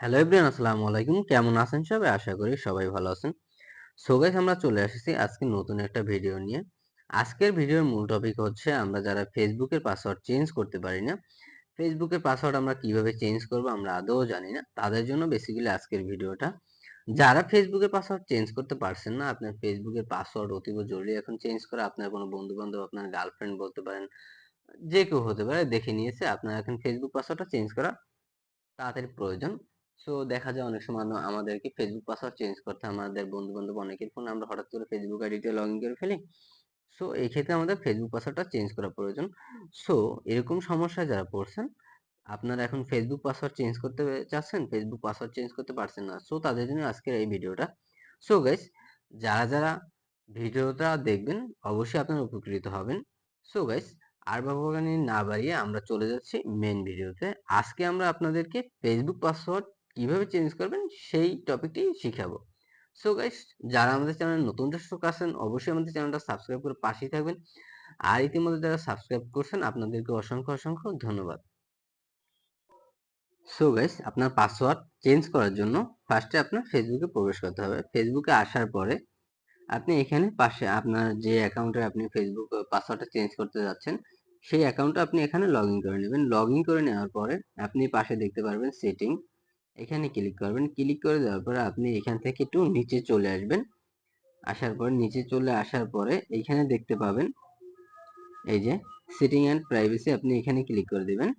Hello everyone আসসালামু আলাইকুম। কেমন আছেন সবাই? আশা করি সবাই ভালো আছেন। সো গাইস আমরা চলে এসেছি আজকে নতুন একটা ভিডিও নিয়ে। আজকের ভিডিওর মূল টপিক হচ্ছে আমরা যারা ফেসবুকের পাসওয়ার্ড চেঞ্জ করতে পারি না ফেসবুকের পাসওয়ার্ড আমরা কীভাবে চেঞ্জ করব আমরা আদৌ জানি না। তাদের জন্য বেসিক্যালি আজকের ভিডিওটা যারা ফেসবুকের পাসওয়ার্ড চেঞ্জ করতে পারছেন না, আপনার ফেসবুকের পাসওয়ার্ড অতীব জরুরি এখন চেঞ্জ করা, আপনার কোনো বন্ধু বান্ধব আপনার গার্লফ্রেন্ড বলতে পারেন, যে কেউ হতে পারে, দেখে নিয়েছে, আপনার এখন ফেসবুক পাসওয়ার্ডটা চেঞ্জ করা তাড়াতাড়ি প্রয়োজন। সো দেখা যায় অনেক সময় আম- আমাদেরকে ফেসবুক পাসওয়ার্ড চেঞ্জ করতে আমাদের বন্ধু বান্ধব অনেকের ফোনে আমরা হঠাৎ করে ফেসবুক আইডিতে লগ ইন করে ফেলি। সো এই ক্ষেত্রে আমাদের ফেসবুক পাসওয়ার্ডটা চেঞ্জ করা প্রয়োজন। সো এরকম সমস্যায় যারা পড়ছেন, আপনারা এখন ফেসবুক পাসওয়ার্ড চেঞ্জ করতে চাচ্ছেন ফেসবুক পাসওয়ার্ড চেঞ্জ করতে পারছেন না। সো তাদের জন্য আজকের এই ভিডিওটা। সো গাইস যারা যারা ভিডিওটা দেখবেন, অবশ্যই আপনারা উপকৃত হবেন। সো গাইস আর বাবাগানি না বাড়িয়ে আমরা চলে যাচ্ছি মেন ভিডিওতে আজকে আমরা আপনাদেরকে ফেসবুক পাসওয়ার্ড কীভাবে চেঞ্জ করবেন সেই টপিকটি শিখাবো। সো গাইস যারা আমাদের চ্যানেলে নতুন দর্শক আছেন, অবশ্যই আমাদের চ্যানেলটা সাবস্ক্রাইব করে পাশেই থাকবেন। আর ইতিমধ্যে যারা সাবস্ক্রাইব করছেন, আপনাদেরকে অসংখ্য অসংখ্য ধন্যবাদ। সো গাইস আপনার পাসওয়ার্ড চেঞ্জ করার জন্য ফার্স্টে আপনার ফেসবুকে প্রবেশ করতে হবে। ফেসবুকে আসার পরে আপনি এখানে পাশে আপনার যে অ্যাকাউন্টে আপনি ফেসবুক পাসওয়ার্ডটা চেঞ্জ করতে যাচ্ছেন, সেই অ্যাকাউন্টটা আপনি এখানে লগ ইন করে নেবেন। লগ ইন করে নেওয়ার পরে আপনি পাশে দেখতে পারবেন সেটিং এখানে ক্লিক করবেন। ক্লিক করে দেওয়ার পরে আপনি এখান থেকে একটু নিচে চলে আসবেন। আসার পর, নিচে চলে আসার পরে এইখানে দেখতে পাবেন, এই যে সেটিং অ্যান্ড প্রাইভেসি আপনি এখানে ক্লিক করে দেবেন।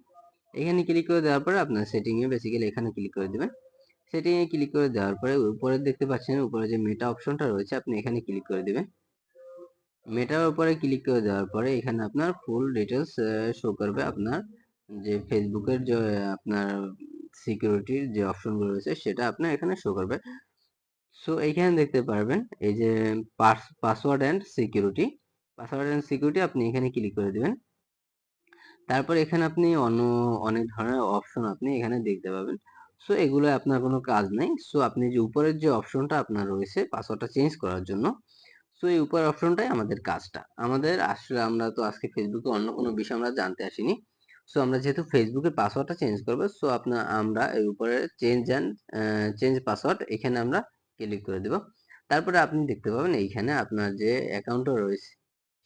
এখানে ক্লিক করে দেওয়ার পরে আপনার সেটিংয়ে বেসিক্যালি এখানে ক্লিক করে দেবেন। সেটিংয়ে ক্লিক করে দেওয়ার পরে উপরে দেখতে পাচ্ছেন, উপরে যে মেটা অপশনটা রয়েছে, আপনি এখানে ক্লিক করে দেবেন। মেটার উপরে ক্লিক করে দেওয়ার পরে এখানে আপনার ফুল ডিটেলস শো করবে। আপনার যে ফেসবুকের যে, আপনার সিকিউরিটির যে অপশনগুলো রয়েছে সেটা আপনার এখানে শো করবে সো এইখানে দেখতে পারবেন এই যে password and security password and security আপনি এখানে ক্লিক করে দিবেন। তারপর এখানে আপনি অন্য, অনেক ধরনের অপশন আপনি এখানে দেখতে পাবেন। সো এগুলো আপনার কোনো কাজ নেই। সো আপনি যে উপরের যে অপশনটা আপনার রয়েছে পাসওয়ার্ডটা চেঞ্জ করার জন্য সো এই উপরের অপশনটাই আমাদের কাজটা। আমাদের আসলে আমরা তো আজকে ফেসবুকে অন্য কোনো বিষয় আমরা জানতে আসিনি। সো আমরা যেহেতু ফেসবুকের পাসওয়ার্ডটা চেঞ্জ করব সো আপনার আমরা এই উপরে চেঞ্জ অ্যান্ড চেঞ্জ পাসওয়ার্ড এখানে আমরা ক্লিক করে দেব। তারপরে আপনি দেখতে পাবেন এইখানে আপনার যে অ্যাকাউন্টটা রয়েছে,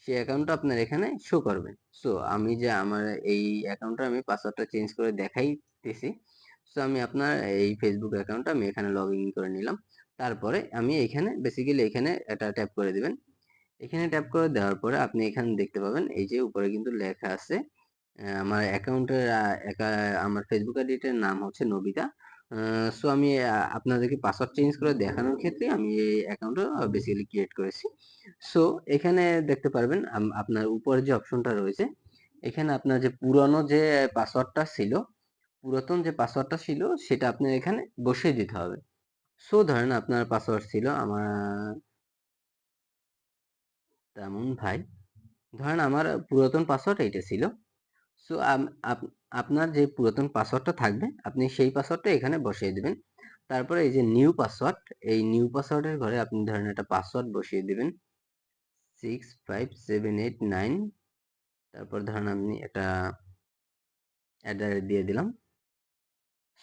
সেই অ্যাকাউন্টটা আপনার এখানে শো করবে। সো আমি যে আমার এই অ্যাকাউন্টটা আমি পাসওয়ার্ডটা চেঞ্জ করে দেখাইতেছি সো আমি আপনার এই ফেসবুক অ্যাকাউন্টটা আমি এখানে লগ ইন করে নিলাম। তারপরে আমি এখানে বেসিক্যালি এখানে এটা ট্যাপ করে দিবেন। এখানে ট্যাপ করে দেওয়ার পরে আপনি এখানে দেখতে পাবেন, এই যে উপরে কিন্তু লেখা আছে আমার অ্যাকাউন্টের আমার ফেসবুক আইডিটার নাম হচ্ছে নবিতা। সো আমি আপনাদেরকে পাসওয়ার্ড চেঞ্জ করে দেখানোর ক্ষেত্রে আমি এই অ্যাকাউন্টটা বেসিক্যালি ক্রিয়েট করেছি। সো এখানে দেখতে পারবেন আপনার উপরে যে অপশনটা রয়েছে, এখানে আপনার যে পুরনো যে পাসওয়ার্ডটা ছিল, পুরাতন যে পাসওয়ার্ডটা ছিল, সেটা আপনার এখানে বসিয়ে দিতে হবে। সো ধরেন আপনার পাসওয়ার্ড ছিল আমার, তেমন ভাই, ধরেন আমার পুরাতন পাসওয়ার্ড এইটা ছিল। সো আপনার যে পুরাতন পাসওয়ার্ডটা থাকবে, আপনি সেই পাসওয়ার্ডটা এখানে বসিয়ে দিবেন। তারপরে এই যে নিউ পাসওয়ার্ড, এই নিউ পাসওয়ার্ডের ঘরে আপনি ধরেন একটা পাসওয়ার্ড বসিয়ে দিবেন। Six five seven eight nine. তারপর ধরেন আপনি একটা অ্যাড্রেস দিয়ে দিলাম।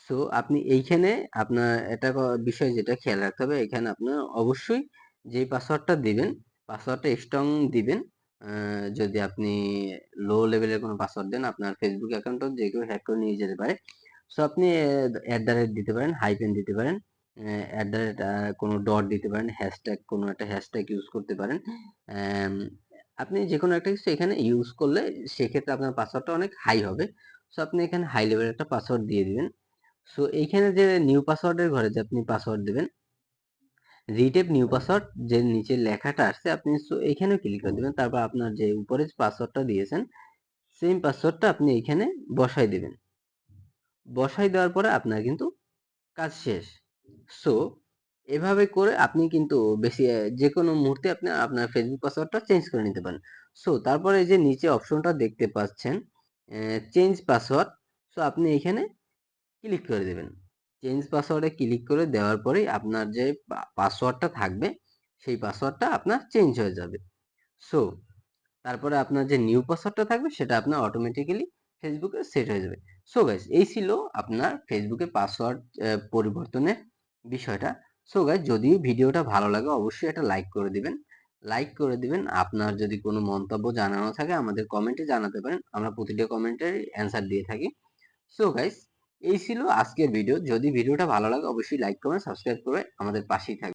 সো, আপনি এইখানে আপনার এটা বিষয় যেটা খেয়াল রাখতে হবে, এখানে আপনার অবশ্যই যে পাসওয়ার্ডটা দিবেন, পাসওয়ার্ডটা স্ট্রং দিবেন। যদি আপনি লো লেভেলের কোনো পাসওয়ার্ড দেন, আপনার ফেসবুক অ্যাকাউন্টও যে কেউ হ্যাক করে নিয়ে যেতে পারে। সো আপনি অ্যাট দ্য রেট দিতে পারেন হাইপেন দিতে পারেন অ্যাট দ্য রেট কোনো ডট দিতে পারেন হ্যাশট্যাগ কোনো একটা হ্যাশট্যাগ ইউজ করতে পারেন। আপনি যে কোনো একটা কিছু এখানে ইউজ করলে সেক্ষেত্রে আপনার পাসওয়ার্ডটা অনেক হাই হবে। সো আপনি এখানে হাই লেভেলের একটা পাসওয়ার্ড দিয়ে দিবেন। সো এইখানে যে নিউ পাসওয়ার্ডের ঘরে যে আপনি পাসওয়ার্ড দেবেন রিটেপ নিউ পাসওয়ার্ড যে নিচে লেখাটা আসছে, আপনি এখানে ক্লিক করে দেবেন। তারপর আপনার যে উপরে পাসওয়ার্ডটা দিয়েছেন সেম পাসওয়ার্ডটা আপনি এখানে বসাই দেবেন। বসাই দেওয়ার পরে আপনার কিন্তু কাজ শেষ। সো এভাবে করে আপনি কিন্তু বেশি যে কোনো মুহূর্তে আপনি আপনার ফেসবুক পাসওয়ার্ডটা চেঞ্জ করে নিতে পারেন। সো তারপরে যে নিচে অপশনটা দেখতে পাচ্ছেন চেঞ্জ পাসওয়ার্ড সো আপনি এখানে ক্লিক করে দেবেন। চেঞ্জ পাসওয়ার্ডে ক্লিক করে দেওয়ার পরেই আপনার যে পাসওয়ার্ডটা থাকবে, সেই পাসওয়ার্ডটা আপনার চেঞ্জ হয়ে যাবে। সো তারপরে আপনার যে নিউ পাসওয়ার্ডটা থাকবে, সেটা আপনার অটোমেটিক্যালি ফেসবুকে সেট হয়ে যাবে। সো গাইস এই ছিল আপনার ফেসবুকে পাসওয়ার্ড পরিবর্তনের বিষয়টা। সো গাইস যদি ভিডিওটা ভালো লাগে, অবশ্যই একটা লাইক করে দিবেন। লাইক করে দিবেন। আপনার যদি কোনো মন্তব্য জানানো থাকে, আমাদের কমেন্টে জানাতে পারেন। আমরা প্রতিটা কমেন্টের অ্যান্সার দিয়ে থাকি। সো গাইস এই ছিল আজকের ভিডিও যদি ভিডিওটা ভালো লাগে, অবশ্যই লাইক করবেন সাবস্ক্রাইব করে আমাদের পাশেই থাকবেন।